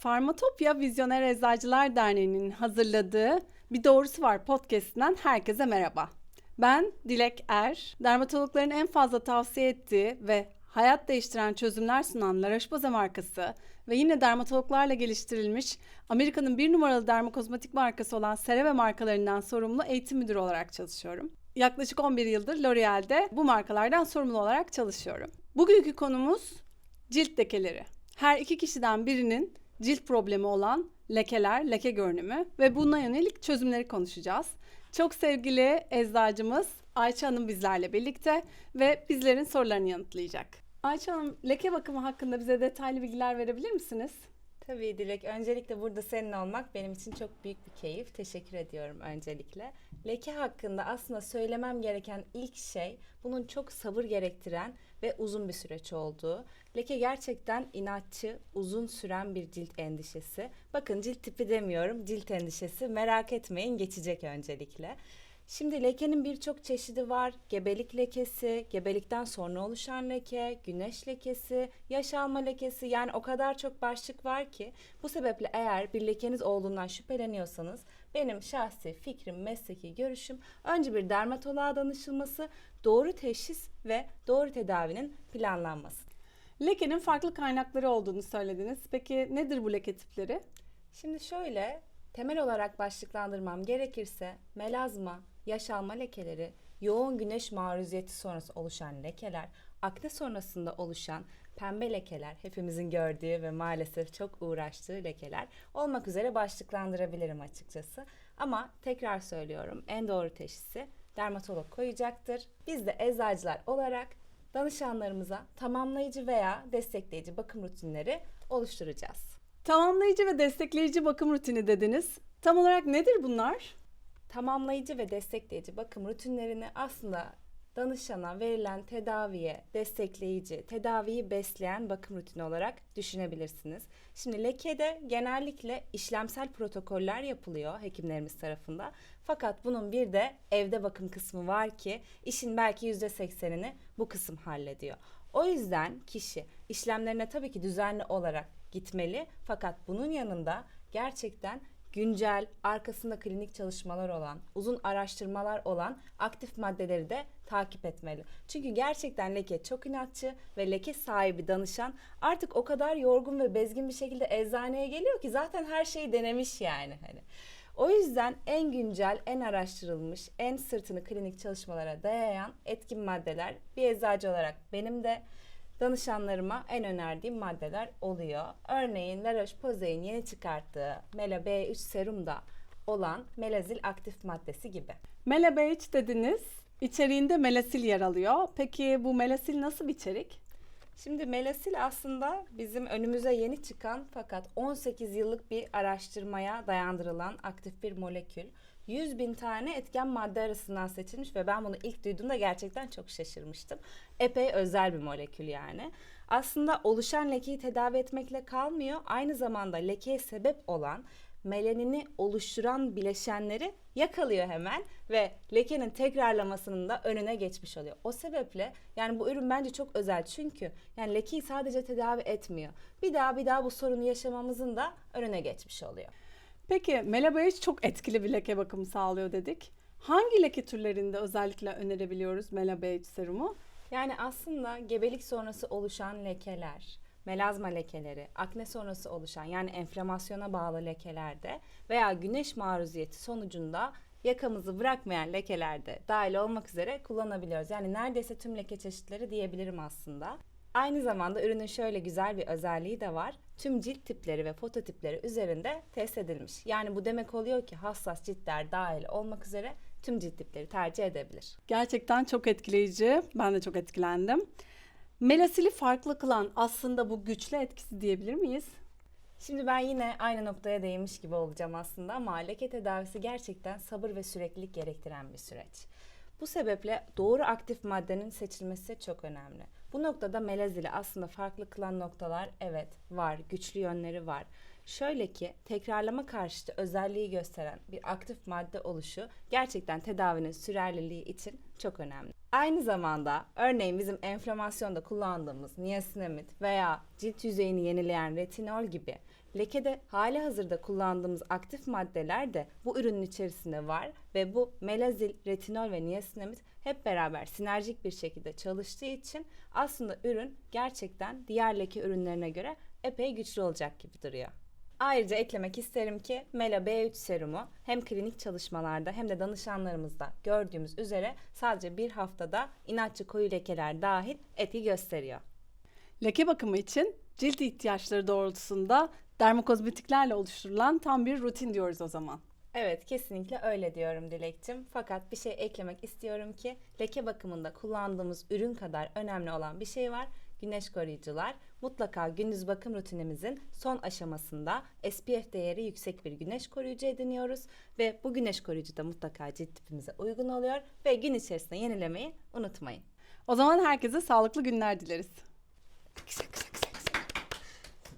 Farmatopya Vizyoner Eczacılar Derneği'nin hazırladığı Bir Doğrusu Var podcast'inden herkese merhaba. Ben Dilek Er, dermatologların en fazla tavsiye ettiği ve hayat değiştiren çözümler sunan La Roche-Posay markası ve yine dermatologlarla geliştirilmiş Amerika'nın bir numaralı dermokozmetik markası olan CeraVe markalarından sorumlu eğitim müdürü olarak çalışıyorum. Yaklaşık 11 yıldır L'Oreal'de bu markalardan sorumlu olarak çalışıyorum. Bugünkü konumuz cilt lekeleri. Her iki kişiden birinin cilt problemi olan lekeler, leke görünümü ve buna yönelik çözümleri konuşacağız. Çok sevgili eczacımız Ayça Hanım bizlerle birlikte ve bizlerin sorularını yanıtlayacak. Ayça Hanım, leke bakımı hakkında bize detaylı bilgiler verebilir misiniz? Tabii Dilek. Öncelikle burada senin olmak benim için çok büyük bir keyif. Teşekkür ediyorum öncelikle. Leke hakkında aslında söylemem gereken ilk şey bunun çok sabır gerektiren ve uzun bir süreç olduğu. Leke gerçekten inatçı, uzun süren bir cilt endişesi. Bakın cilt tipi demiyorum, cilt endişesi. Merak etmeyin geçecek öncelikle. Şimdi lekenin birçok çeşidi var. Gebelik lekesi, gebelikten sonra oluşan leke, güneş lekesi, yaş alma lekesi yani o kadar çok başlık var ki bu sebeple eğer bir lekeniz olduğundan şüpheleniyorsanız benim şahsi fikrim, mesleki görüşüm önce bir dermatoloğa danışılması, doğru teşhis ve doğru tedavinin planlanması. Lekenin farklı kaynakları olduğunu söylediniz. Peki nedir bu leke tipleri? Şimdi şöyle temel olarak başlıklandırmam gerekirse melazma, yaş alma lekeleri, yoğun güneş maruziyeti sonrası oluşan lekeler, akne sonrasında oluşan pembe lekeler, hepimizin gördüğü ve maalesef çok uğraştığı lekeler olmak üzere başlıklandırabilirim açıkçası. Ama tekrar söylüyorum en doğru teşhisi dermatolog koyacaktır. Biz de eczacılar olarak danışanlarımıza tamamlayıcı veya destekleyici bakım rutinleri oluşturacağız. Tamamlayıcı ve destekleyici bakım rutini dediniz. Tam olarak nedir bunlar? Tamamlayıcı ve destekleyici bakım rutinlerini aslında danışana verilen tedaviye destekleyici, tedaviyi besleyen bakım rutini olarak düşünebilirsiniz. Şimdi lekede genellikle işlemsel protokoller yapılıyor hekimlerimiz tarafından. Fakat bunun bir de evde bakım kısmı var ki işin belki %80'ini bu kısım hallediyor. O yüzden kişi işlemlerine tabii ki düzenli olarak gitmeli fakat bunun yanında gerçekten güncel, arkasında klinik çalışmalar olan, uzun araştırmalar olan aktif maddeleri de takip etmeli. Çünkü gerçekten leke çok inatçı ve leke sahibi danışan artık o kadar yorgun ve bezgin bir şekilde eczaneye geliyor ki zaten her şeyi denemiş yani hani. O yüzden en güncel, en araştırılmış, en sırtını klinik çalışmalara dayayan etkin maddeler bir eczacı olarak benim de danışanlarıma en önerdiğim maddeler oluyor. Örneğin La Roche-Posay'in yeni çıkarttığı Mela B3 serumda olan melazil aktif maddesi gibi. Mela B3 dediniz. İçeriğinde melasil yer alıyor. Peki bu melasil nasıl bir içerik? Şimdi melasil aslında bizim önümüze yeni çıkan fakat 18 yıllık bir araştırmaya dayandırılan aktif bir molekül. 100 bin tane etken madde arasından seçilmiş ve ben bunu ilk duyduğumda gerçekten çok şaşırmıştım. Epey özel bir molekül yani. Aslında oluşan lekeyi tedavi etmekle kalmıyor. Aynı zamanda lekeye sebep olan melanini oluşturan bileşenleri yakalıyor hemen ve lekenin tekrarlamasının da önüne geçmiş oluyor. O sebeple yani bu ürün bence çok özel çünkü yani lekeyi sadece tedavi etmiyor. Bir daha bir daha bu sorunu yaşamamızın da önüne geçmiş oluyor. Peki Mela B3 çok etkili bir leke bakımı sağlıyor dedik. Hangi leke türlerinde özellikle önerebiliyoruz Mela B3 serumu? Yani aslında gebelik sonrası oluşan lekeler, melazma lekeleri, akne sonrası oluşan yani enflamasyona bağlı lekelerde veya güneş maruziyeti sonucunda yakamızı bırakmayan lekelerde dahil olmak üzere kullanabiliyoruz. Yani neredeyse tüm leke çeşitleri diyebilirim aslında. Aynı zamanda ürünün şöyle güzel bir özelliği de var. Tüm cilt tipleri ve fototipleri üzerinde test edilmiş. Yani bu demek oluyor ki hassas ciltler dahil olmak üzere tüm cilt tipleri tercih edebilir. Gerçekten çok etkileyici. Ben de çok etkilendim. Melasili farklı kılan aslında bu güçlü etkisi diyebilir miyiz? Şimdi ben yine aynı noktaya değinmiş gibi olacağım aslında ama leke tedavisi gerçekten sabır ve süreklilik gerektiren bir süreç. Bu sebeple doğru aktif maddenin seçilmesi çok önemli. Bu noktada melazili aslında farklı kılan noktalar evet var, güçlü yönleri var. Şöyle ki tekrarlama karşıtı özelliği gösteren bir aktif madde oluşu gerçekten tedavinin sürerliliği için çok önemli. Aynı zamanda örneğin bizim enflamasyonda kullandığımız niasinamid veya cilt yüzeyini yenileyen retinol gibi lekede hali hazırda kullandığımız aktif maddeler de bu ürünün içerisinde var ve bu melazil, retinol ve niasinamid hep beraber sinerjik bir şekilde çalıştığı için aslında ürün gerçekten diğer leke ürünlerine göre epey güçlü olacak gibi duruyor. Ayrıca eklemek isterim ki Mela B3 serumu hem klinik çalışmalarda hem de danışanlarımızda gördüğümüz üzere sadece bir haftada inatçı koyu lekeler dahil etki gösteriyor. Leke bakımı için cilt ihtiyaçları doğrultusunda dermokozmetiklerle oluşturulan tam bir rutin diyoruz o zaman. Evet kesinlikle öyle diyorum Dilekçim. Fakat bir şey eklemek istiyorum ki leke bakımında kullandığımız ürün kadar önemli olan bir şey var. Güneş koruyucular. Mutlaka gündüz bakım rutinimizin son aşamasında SPF değeri yüksek bir güneş koruyucu ediniyoruz. Ve bu güneş koruyucu da mutlaka cilt tipimize uygun oluyor. Ve gün içerisinde yenilemeyi unutmayın. O zaman herkese sağlıklı günler dileriz.